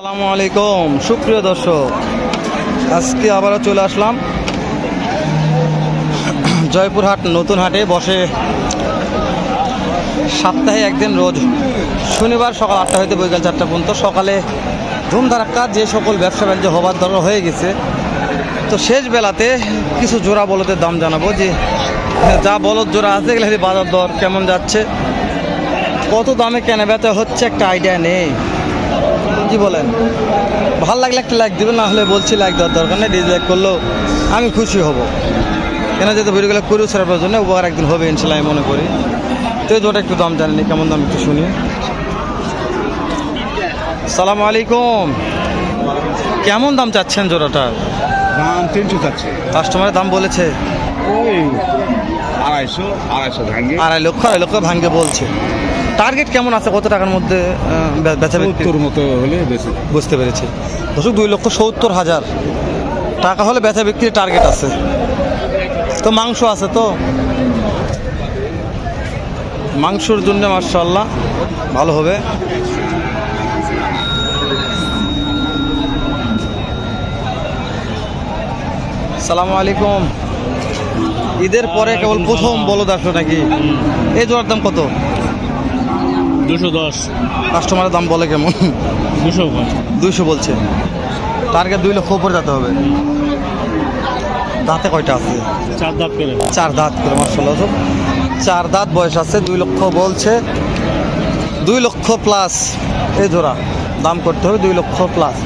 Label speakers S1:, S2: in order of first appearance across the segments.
S1: আসসালামু আলাইকুম, সুপ্রিয় দর্শক। আজকে আবারও চলে আসলাম জয়পুরহাট নতুন হাটে বসে। সপ্তাহে একদিন রোজ শনিবার সকাল আটটা হইতে বৈকাল চারটা পর্যন্ত সকালে ধুমধারাক্কা যে সকল ব্যবসা বাণিজ্য হবার দরকার হয়ে গেছে। তো শেষ বেলাতে কিছু জোড়া বলদের দাম জানাব যে, যা বলদ জোড়া আছে এগুলো বাজার দর, কেমন যাচ্ছে? কত দামে কেনা বেচা হচ্ছে একটা আইডিয়া নেই। কি বলেন। ভালো লাগলে একটা লাইক দিবেন না হলে বলছি লাইক দেওয়ার দরকার নেই ডিসলাইক করলেও আমি খুশি হব। কেন যেহেতু ভিডিওগুলো করেও ছাড়ার জন্য উপহার একদিন হবে ইনশাল্লাহ আমি মনে করি। তো এই একটু দাম জানেনি কেমন দাম একটু শুনি। সালাম আলাইকুম। কেমন দাম চাচ্ছেন জোড়াটার
S2: দাম তিনশো যাচ্ছে
S1: কাস্টমারের দাম বলেছে।
S2: আড়াইশো আড়াইশো ভাঙ্গে।
S1: আড়াই লক্ষ আড়াই লক্ষ ভাঙ্গে বলছে। টার্গেট কেমন আছে? কত টাকার মধ্যে বেচা
S2: সত্তর মতো হলে বেশি
S1: বুঝতে পেরেছি। দর্শক দুই লক্ষ সত্তর হাজার টাকা হলে বেচা বিক্রির টার্গেট আছে। তো মাংস আছে তো? মাংসর জন্য মার্শাল্লাহ ভালো হবে। সালামু আলাইকুম। ঈদের পরে কেবল প্রথম বলদ আসলো নাকি? এই জোয়ার দাম কত?
S3: দুশো দশ।
S1: কাস্টমারের দাম বলে কেমন?
S3: দুশো
S1: দুইশো বলছে। টার্গেট দুই লক্ষ উপরে যেতে হবে। দাঁতে কয়টা আছে?
S3: চার দাঁত করে।
S1: চার দাঁত করে মার্শাল্লাহ চার দাঁত বয়স আছে দুই লক্ষ বলছে। দুই লক্ষ প্লাস এই জোড়া দাম করতে হবে দুই লক্ষ প্লাস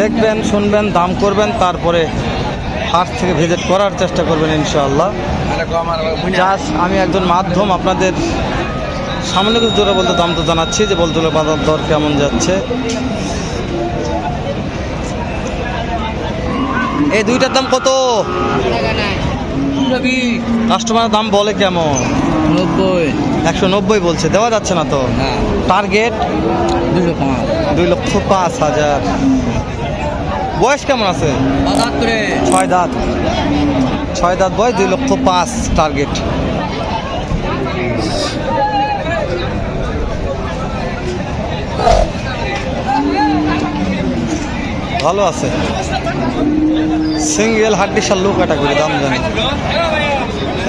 S1: দেখবেন শুনবেন দাম করবেন তারপরে হাট থেকে ভিজিট করার চেষ্টা করবেন ইনশাআল্লাহ। জাস্ট আমি একজন মাধ্যম আপনাদের সামনে কিছু জোরে বলতে দাম তো জানাচ্ছি যে বলতে বাজার দর কেমন যাচ্ছে। এই দুইটার দাম কত? কাস্টমারের দাম বলে কেমন?
S3: নব্বই।
S1: একশো নব্বই বলছে দেওয়া যাচ্ছে না তো? টার্গেট?
S3: পাঁচ।
S1: দুই লক্ষ পাঁচ হাজার। বয়স কেমন আছে? ছয় দাঁত। ছয় দাঁত বয়স দুই লক্ষ পাঁচ টার্গেট। ভালো আছে। সিঙ্গেল হাড্ডিসার লো ক্যাটাগরি দাম জানি।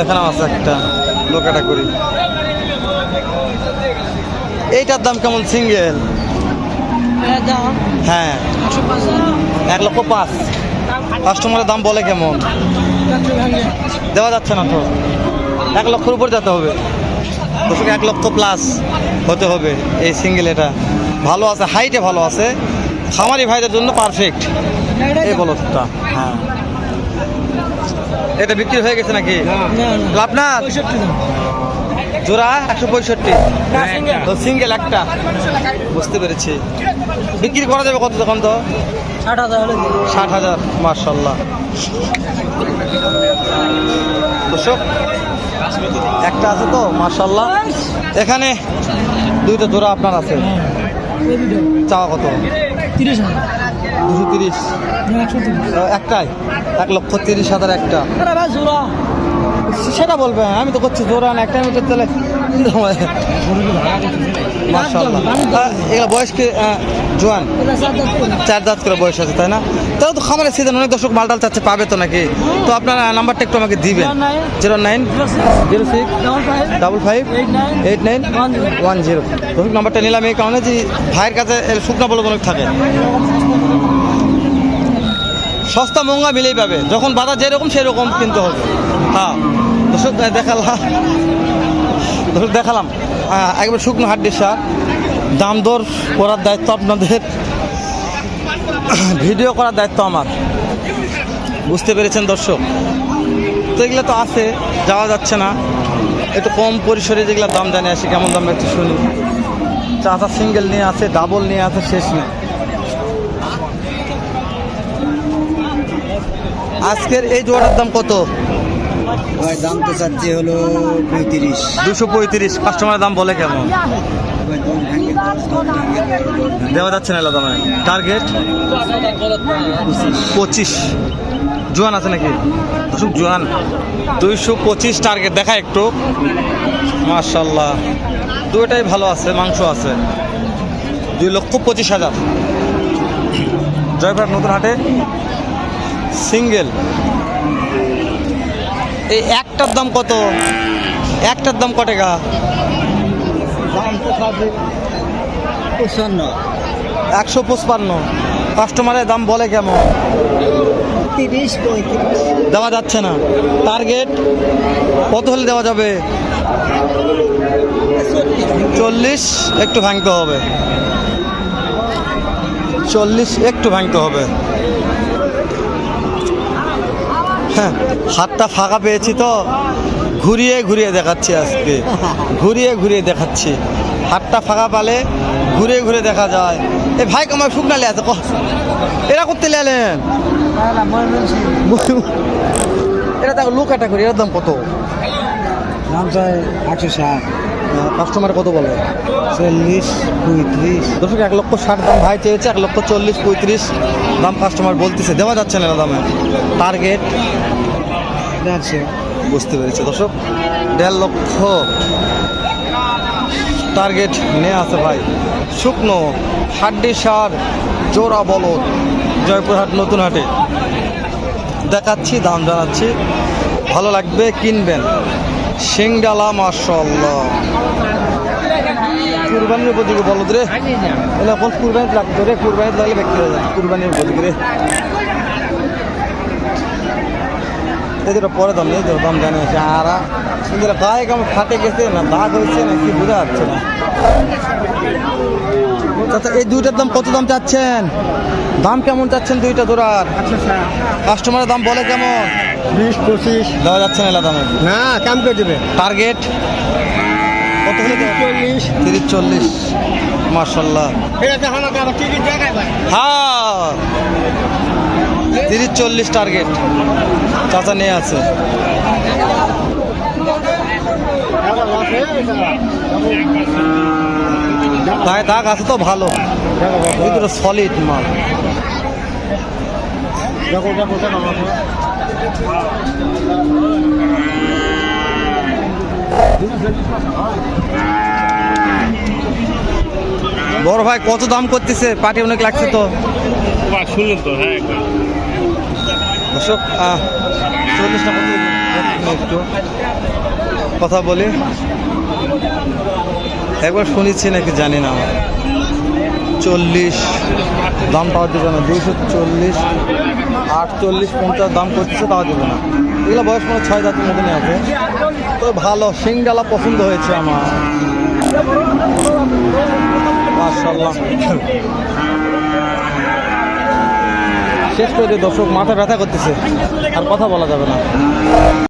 S1: এখানেও আছে একটা লো ক্যাটাগরি এইটার দাম কেমন সিঙ্গেল হ্যাঁ। এক লক্ষ পাঁচ। কাস্টমারের দাম বলে কেমন? দেওয়া যাচ্ছে না তো। এক লক্ষর উপর যেতে হবে। এক লক্ষ প্লাস হতে হবে এই সিঙ্গেল এটা। ভালো আছে হাইটে ভালো আছে। খামারি ভাইদের জন্য পারফেক্ট এই বলতটা হ্যাঁ। এটা বিক্রি হয়ে গেছে নাকি? আপনার জোড়া একশো পঁয়ষট্টি। সিঙ্গেল একটা। বুঝতে পেরেছি। বিক্রি করা যাবে কত তখন তো? ষাট হাজার মার্শাল্লাহ দর্শক, একটা আছে তো মার্শাল্লাহ এখানে দুইটা জোড়া আপনার আছে। চাওয়া কত?
S4: তিরিশ হাজার।
S1: দুশো তিরিশ। একটাই। এক লক্ষ তিরিশ হাজার একটা। সেটা বলবে আমি তো করছি জোরান একটা মিটার তাহলে এগুলো বয়স কি জোয়ান?
S4: চার দাঁত করে।
S1: বয়স আছে তাই না? তাও তো খামারের সিজন অনেক দর্শক মালটাল চাচ্ছে পাবে তো নাকি? তো আপনার নাম্বারটা একটু আমাকে দিবেন। Zero nine zero six
S4: double five eight nine one zero.
S1: One zero. দর্শক নাম্বারটা নিলাম এই কারণে যে ভাইয়ের কাছে শুকনা বলদ অনেক থাকে। সস্তা মহঙ্গা মিলেই পাবে। যখন বাজার যেরকম, সেরকম কিনতে হবে। হ্যাঁ। দেখালাম। দেখালাম। একবার শুকনো হাড্ডির সার। দাম দর করার দায়িত্ব আপনাদের। ভিডিও করার দায়িত্ব আমার। বুঝতে পেরেছেন দর্শক? তো এগুলো তো আছে, যাওয়া যাচ্ছে না। একটু কম পরিসরে যেগুলো দাম জানে আসি, কেমন দাম একটু শুনি। চাচা সিঙ্গেল নিয়ে আছে ডাবল নিয়ে আছে, শেষ নেই। আজকের এই জোড়ার দাম কত?
S5: ভাই দাম তো চাচ্ছি হলো পঁয়ত্রিশ।
S1: দুশো পঁয়ত্রিশ কাস্টমারের দাম বলে কেমন? দেওয়া যাচ্ছে না দামে। টার্গেট পঁচিশ। জোয়ান আছে নাকি? দর্শক জোয়ান। দুইশো পঁচিশ টার্গেট দেখা একটু। মার্শাল্লাহ দুইটাই ভালো আছে মাংস আছে। দুই লক্ষ পঁচিশ হাজার। জয়পুরহাট নতুন হাটে সিঙ্গেল। এই একটার দাম কত? একটার দাম কত টাকা?
S5: দাম পঁচান্ন।
S1: একশো পঁচপান্ন। কাস্টমারের দাম বলে কেমন?
S5: তিরিশ পঁয়ত্রিশ।
S1: দেওয়া যাচ্ছে না। টার্গেট কত হলে দেওয়া যাবে? চল্লিশ একটু ভাঙতে হবে। চল্লিশ একটু ভাঙতে হবে। হ্যাঁ হাতটা ফাঁকা পেয়েছি তো। ঘুরিয়ে ঘুরিয়ে দেখাচ্ছি আজকে। ঘুরিয়ে ঘুরিয়ে দেখাচ্ছি। হাতটা ফাঁকা পালে ঘুরে ঘুরে দেখা যায়। এ ভাই আমার শুকনালে আছে এরা করতে লেলেন এটা দেখো লুক একটা করি এর দাম কত?
S5: দাম চাই একশো ষাট।
S1: কাস্টমার কত বলে?
S5: চল্লিশ পঁয়ত্রিশ।
S1: দর্শক এক লক্ষ ষাট দাম ভাই চেয়েছে এক লক্ষ চল্লিশ পঁয়ত্রিশ দাম কাস্টমার বলতেছে। দেওয়া যাচ্ছে না দামে। টার্গেট বুঝতে পেরেছি। দর্শক, দেড় লক্ষ টার্গেট নিয়ে আছে ভাই। শুকনো হাড্ডি সার, জোড়া বলদ, জয়পুরহাট নতুন হাটে। দেখাচ্ছি, দাম জানাচ্ছি। ভালো লাগবে, কিনবেন। সিংডালা মার্শাল্লাহ কুরবানির উপযোগী বলদ রে। এলা কোন কুরবানিতে লাগতো রে কুরবানিতে লাগলে ব্যক্তি কুরবানির উপযোগী রে। এদের পরে দাম নেই দাম জানি আছে আর। এদের গায়ে কেমন ফাটে গেছে না দাগ হয়েছে না কি বোঝা যাচ্ছে না। আচ্ছা এই দুইটার দাম কত দাম চাচ্ছেন? দাম কেমন চাচ্ছেন দুইটা জোড়ার? কাস্টমারের দাম বলে কেমন?
S5: বিশ পঁচিশ।
S1: দেওয়া যাচ্ছে না দামে।
S5: না কাম করে দেবে।
S1: টার্গেট কত হলে?
S5: চল্লিশ।
S1: তিরিশ চল্লিশ। মার্শাল্লাহ হ্যাঁ। তিরিশ চল্লিশ টার্গেট চাচা নিয়ে আছে। গায়ে দাগ আছে তো ভালো। সলিড মাল। বড় ভাই, কত দাম করতেছে? পাটি অনেক লাগছে তো।
S3: শুনুন তো হ্যাঁ
S1: দর্শক চল্লিশ একটু কথা বলি। একবার শুনেছি নাকি জানি না আমার। চল্লিশ, দাম পাওয়া যাবে না। দুইশো চল্লিশ, আটচল্লিশ, পঞ্চাশ দাম করতেছে তাও দেবে না। এগুলো বয়স মানে ছয় জাতির মতনই আছে তো ভালো, সিংডালা পছন্দ হয়েছে আমার। মার্শাল্লাহ শেষ করে দর্শক মাথা ব্যথা করতেছে আর কথা বলা যাবে না।